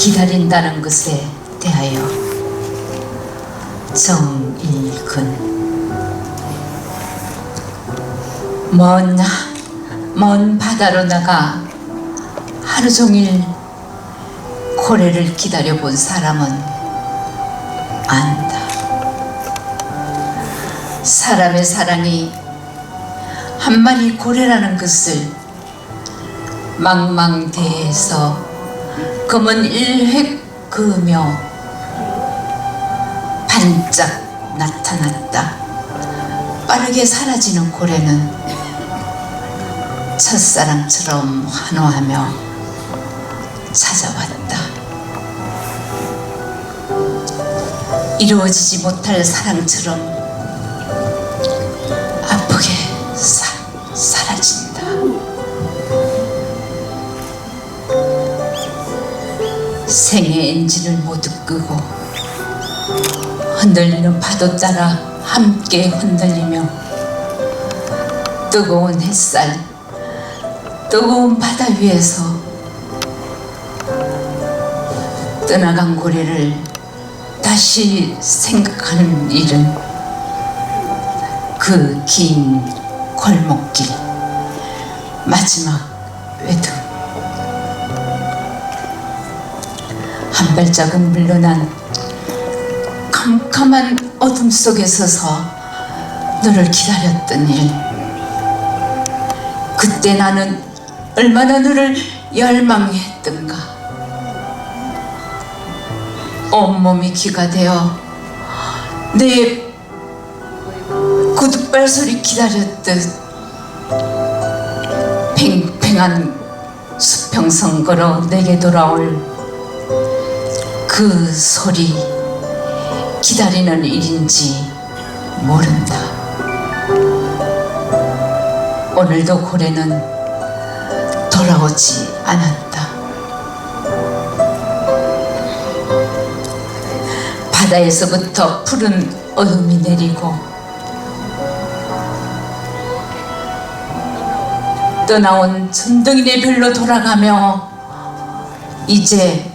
기다린다는 것에 대하여 정일근 먼, 먼 바다로 나가 하루 종일 고래를 기다려본 사람은 안다. 사람의 사랑이 한 마리 고래라는 것을 망망대해에서 검은 일획 그으며 반짝 나타났다. 빠르게 사라지는 고래는 첫사랑처럼 환호하며 찾아왔다. 이루어지지 못할 사랑처럼 생의 엔진을 모두 끄고 흔들리는 파도 따라 함께 흔들리며 뜨거운 햇살, 뜨거운 바다 위에서 떠나간 고래를 다시 생각하는 일은 그 긴 골목길 마지막 외등 한 발자국 물러난 캄캄한 어둠 속에 서서 너를 기다렸던 일. 그때 나는 얼마나 너를 열망했던가. 온몸이 기가 되어 내 구둣발 소리 기다렸듯 팽팽한 수평선 걸어 내게 돌아올 그 소리 기다리는 일인지 모른다. 오늘도 고래는 돌아오지 않았다. 바다에서부터 푸른 어둠이 내리고 떠나온 전등이네 별로 돌아가며 이제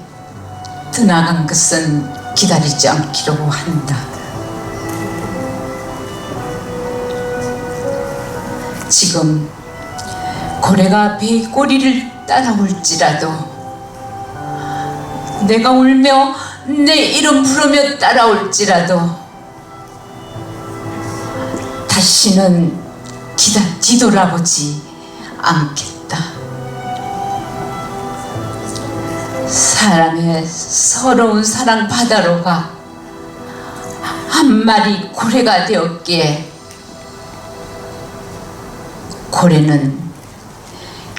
떠나간 것은 기다리지 않기로 한다. 지금 고래가 배의 꼬리를 따라올지라도 내가 울며 내 이름 부르며 따라올지라도 다시는 기다 뒤돌아보지 않겠다. 사람의 서러운 사랑 바다로 가 한 마리 고래가 되었기에 고래는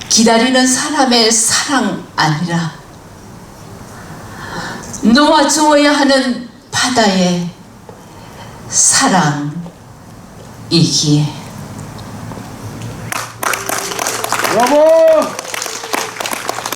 기다리는 사람의 사랑 아니라 놓아주어야 하는 바다의 사랑이기에 브라보!